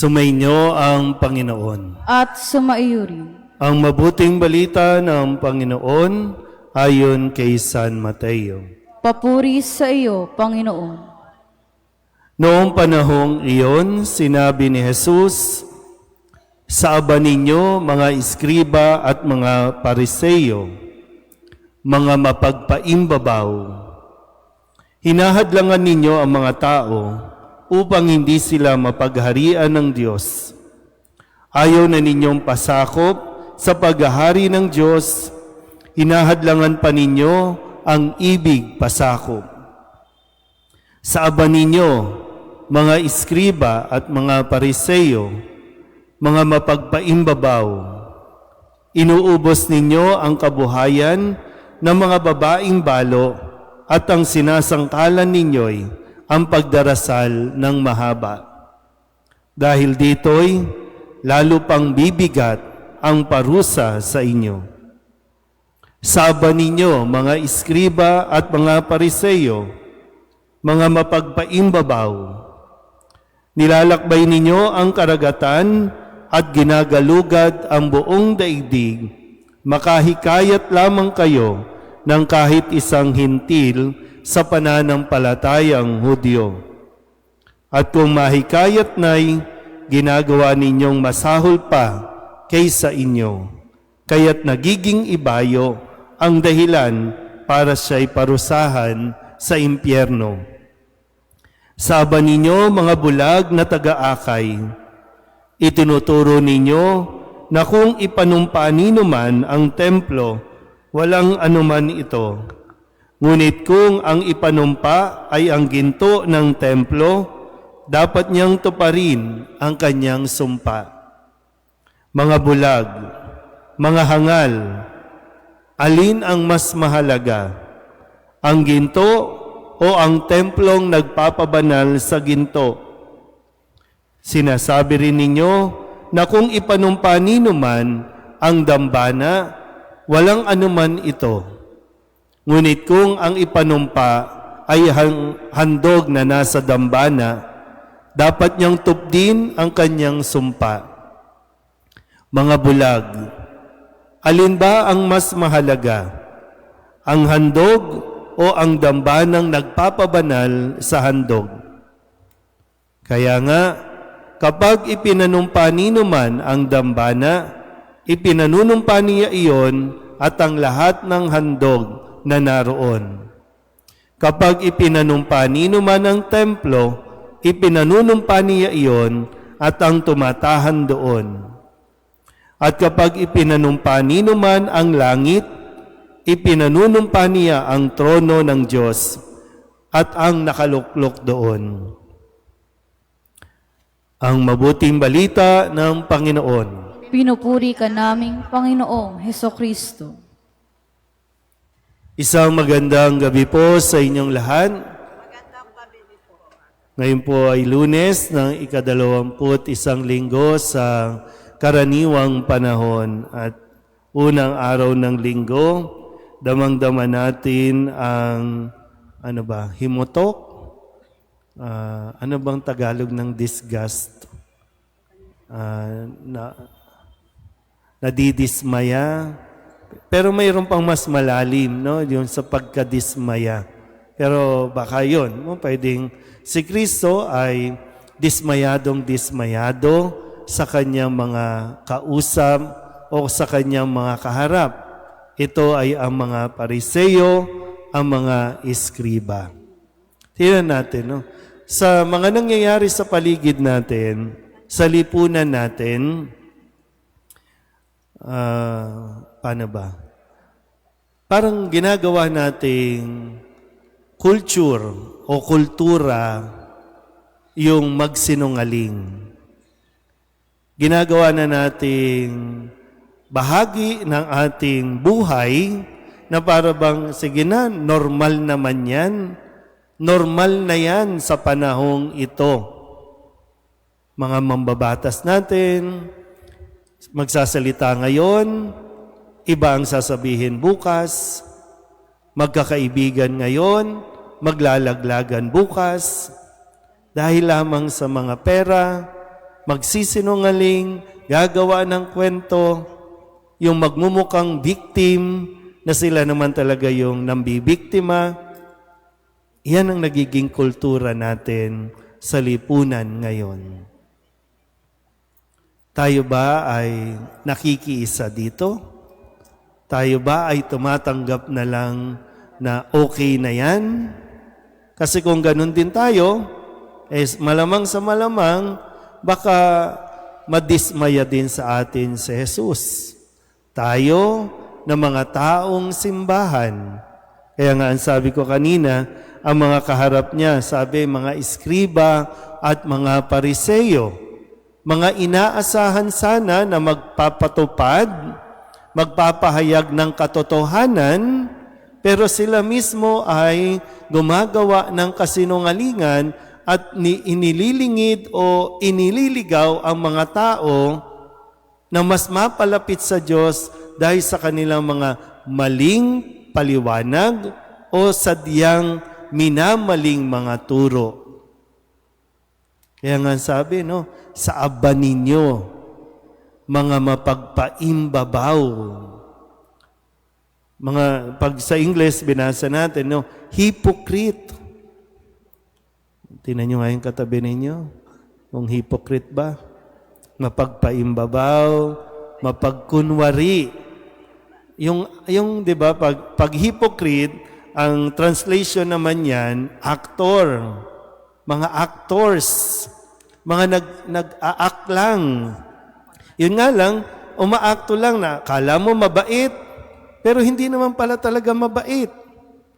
Sumainyo ang Panginoon. at sumaiyo rin. Ang mabuting balita ng Panginoon ayon kay San Mateo. Papuri sa iyo, Panginoon. Noong panahong iyon, sinabi ni Jesus, Sa aba ninyo, mga iskriba at mga pariseyo, mga mapagpaimbabaw, hinahadlangan ninyo ang mga tao upang hindi sila mapagharian ng Diyos. Ayaw na ninyong pasakop sa paghahari ng Diyos, hinahadlangan pa ninyo ang ibig pasakop. Sa aba ninyo, mga iskriba at mga pariseyo, mga mapagpaimbabaw, inuubos ninyo ang kabuhayan ng mga babaing balo at ang sinasangkalan ninyo'y ang pagdarasal ng mahaba. Dahil dito'y lalo pang bibigat ang parusa sa inyo. Saba ninyo, mga iskriba at mga pariseyo, mga mapagpaimbabaw, nilalakbay ninyo ang karagatan at ginagalugad ang buong daigdig, makahikayat lamang kayo ng kahit isang hintil sa pananampalatayang Hudyo. At kung mahikayat na'y ginagawa ninyong masahol pa kaysa inyo, kaya't nagiging ibayo ang dahilan para siya'y parusahan sa impyerno. Saba ninyo mga bulag na taga-akay, itinuturo ninyo na kung ipanumpa nino man ang templo, walang anuman ito. Ngunit kung ang ipanumpa ay ang ginto ng templo, dapat niyang tuparin ang kanyang sumpa. Mga bulag, mga hangal, alin ang mas mahalaga? Ang ginto o ang templong nagpapabanal sa ginto? Sinasabi rin ninyo na kung ipanumpa nino man ang dambana, walang anuman ito. Ngunit kung ang ipanumpa ay handog na nasa dambana, dapat niyang tupdin ang kanyang sumpa. Mga bulag, alin ba ang mas mahalaga? Ang handog o ang dambanang nagpapabanal sa handog? Kaya nga, kapag ipinanumpa nino man ang dambana, ipinanunumpa niya iyon at ang lahat ng handog na naroon. Kapag ipinanumpa nino man ang templo, ipinanunumpa niya iyon at ang tumatahan doon. At kapag ipinanumpa nino man ang langit, ipinanunumpa niya ang trono ng Diyos at ang nakaluklok doon. Ang mabuting balita ng Panginoon. Pinupuri ka naming Panginoong Heso Kristo. Isang magandang gabi po sa inyong lahat. Ngayon po ay lunes ng ikadalawamput isang linggo sa karaniwang panahon at unang araw ng linggo, damang-dama natin ang ano ba, himutok? Ah, ano bang Tagalog ng disgust? Ah, na, nadidismaya. Pero mayroon pang mas malalim, no? Yung sa pagkadismaya. Pero baka yun, no? pwedeng si Kristo ay dismayadong dismayado sa kanyang mga kausap o sa kanyang mga kaharap. Ito ay ang mga pariseyo, ang mga iskriba. Tingnan natin, no? Sa mga nangyayari sa paligid natin, sa lipunan natin, ah, paano ba? Parang ginagawa nating culture o kultura yung magsinungaling. Ginagawa na nating bahagi ng ating buhay na para bang, sige na, normal naman yan. Normal na yan sa panahong ito. Mga mambabatas natin, magsasalita ngayon, iba ang sasabihin bukas, magkakaibigan ngayon, maglalaglagan bukas, dahil lamang sa mga pera, magsisinungaling, gagawa ng kwento, yung magmumukhang victim na sila naman talaga yung nambibiktima. Yan ang nagiging kultura natin sa lipunan ngayon. Tayo ba ay nakikiisa dito? Tayo ba ay tumatanggap na lang na okay na yan? Kasi kung ganun din tayo, eh, malamang sa malamang, baka madismaya din sa atin si Jesus. Tayo na mga taong simbahan. Kaya nga ang sabi ko kanina, ang mga kaharap niya, sabi mga iskriba at mga pariseyo, mga inaasahan sana na magpapatupad, magpapahayag ng katotohanan, pero sila mismo ay gumagawa ng kasinungalingan at ni inililingid o inililigaw ang mga tao na mas mapalapit sa Diyos dahil sa kanilang mga maling paliwanag o sadyang minamaling mga turo. Kaya nga sabi, no, sa aba ninyo, mga mapagpaimbabaw. Mga, pag sa English, binasa natin, no, hypocrite. Tingnan nyo nga katabi ninyo. Kung hypocrite ba? Mapagpaimbabaw, mapagkunwari. Yung, yung di ba, pag, pag hypocrite, ang translation naman yan, actor. Mga actors. Mga nag, nag-a-act lang. Yun nga lang, umaakto lang na kala mo mabait, pero hindi naman pala talaga mabait.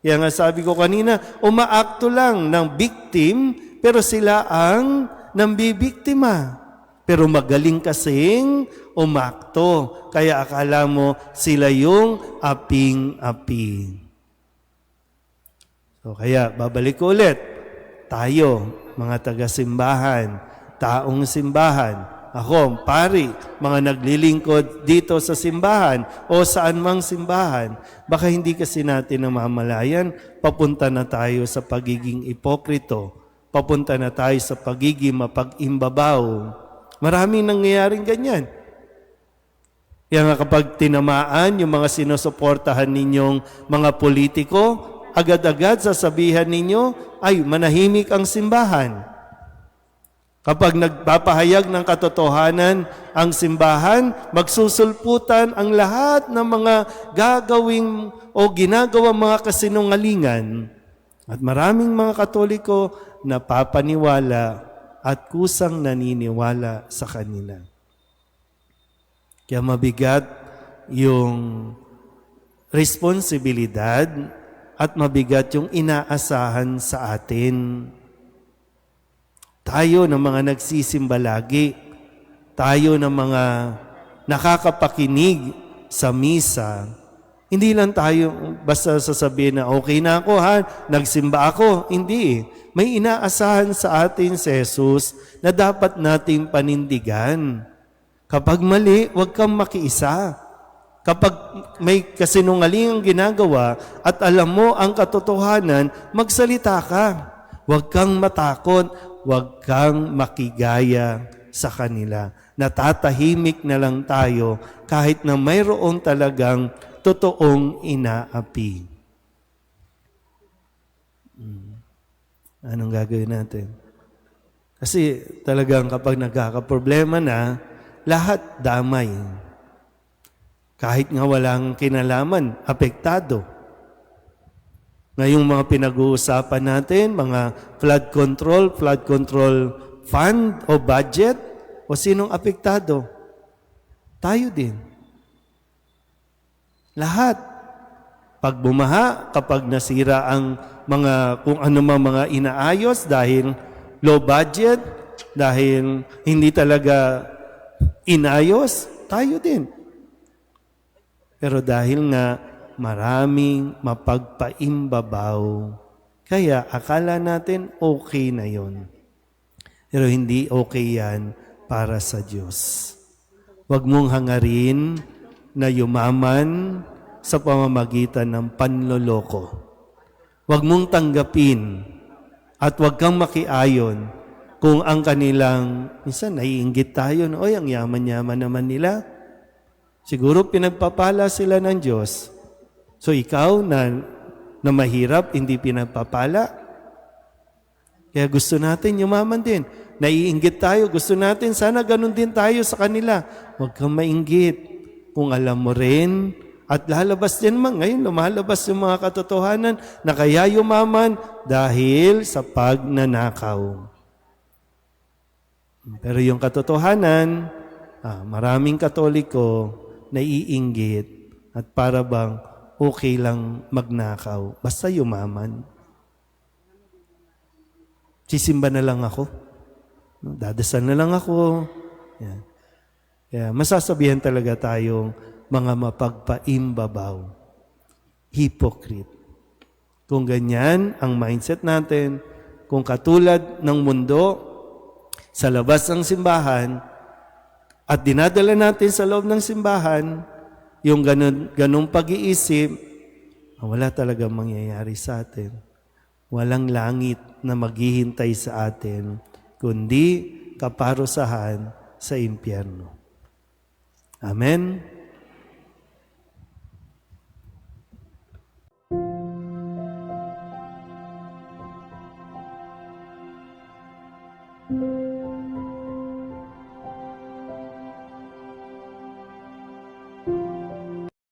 Kaya nga sabi ko kanina, umaakto lang ng victim, pero sila ang nambibiktima. Pero magaling kasing umakto. Kaya akala mo sila yung aping-api. So kaya babalik ko ulit. Tayo, mga taga-simbahan, taong simbahan, ako, pari, mga naglilingkod dito sa simbahan o saan mang simbahan, baka hindi kasi natin namamalayan, papunta na tayo sa pagiging ipokrito, papunta na tayo sa pagiging mapag-imbabaw. Maraming nangyayaring ganyan. Kaya nga kapag tinamaan yung mga sinusuportahan ninyong mga politiko, agad-agad sasabihan ninyo, ay manahimik ang simbahan. Kapag nagpapahayag ng katotohanan ang simbahan, magsusulputan ang lahat ng mga gagawing o ginagawang mga kasinungalingan. At maraming mga katoliko na papaniwala at kusang naniniwala sa kanila. Kaya mabigat yung responsibilidad at mabigat yung inaasahan sa atin. Tayo ng mga nagsisimba lagi, tayo ng mga nakakapakinig sa misa, hindi lang tayo basta sasabihin na okay na ako ha, nagsimba ako. Hindi. May inaasahan sa atin si Jesus na dapat nating panindigan. Kapag mali, huwag kang makiisa. Kapag may kasinungaling ang ginagawa at alam mo ang katotohanan, magsalita ka. Huwag kang matakot, huwag kang makigaya sa kanila. Natatahimik na lang tayo kahit na mayroon talagang totoong inaapi. Hmm. Anong gagawin natin? Kasi talagang kapag nagkakaproblema na, lahat damay. Kahit nga walang kinalaman, apektado. Ngayong mga pinag-uusapan natin, mga flood control, flood control fund o budget, o sinong apektado? Tayo din. Lahat. Pag bumaha, kapag nasira ang mga, kung ano mga, mga inaayos dahil low budget, dahil hindi talaga inayos, tayo din. Pero dahil nga maraming mapagpaimbabaw, kaya akala natin okay na yon. Pero hindi okay yan para sa Diyos. Huwag mong hangarin na yumaman sa pamamagitan ng panloloko. Huwag mong tanggapin at huwag kang makiayon kung ang kanilang, minsan naiinggit tayo, no? oy, ang yaman-yaman naman nila. Siguro pinagpapala sila ng Diyos. So ikaw na, na mahirap, hindi pinagpapala. Kaya gusto natin yumaman din. Naiinggit tayo. Gusto natin, sana ganun din tayo sa kanila. Huwag kang mainggit. Kung alam mo rin, at lalabas din man, ngayon lumalabas yung mga katotohanan na kaya yumaman dahil sa pagnanakaw. Pero yung katotohanan, ah, maraming katoliko naiinggit at para bang okay lang magnakaw. Basta yumaman. Sisimba na lang ako. Dadasal na lang ako. Yan. Kaya masasabihan talaga tayong mga mapagpaimbabaw. Hypocrite. Kung ganyan ang mindset natin, kung katulad ng mundo sa labas ng simbahan at dinadala natin sa loob ng simbahan, yung ganun, ganung pag-iisip, wala talaga mangyayari sa atin. Walang langit na maghihintay sa atin, kundi kaparusahan sa impyerno. Amen?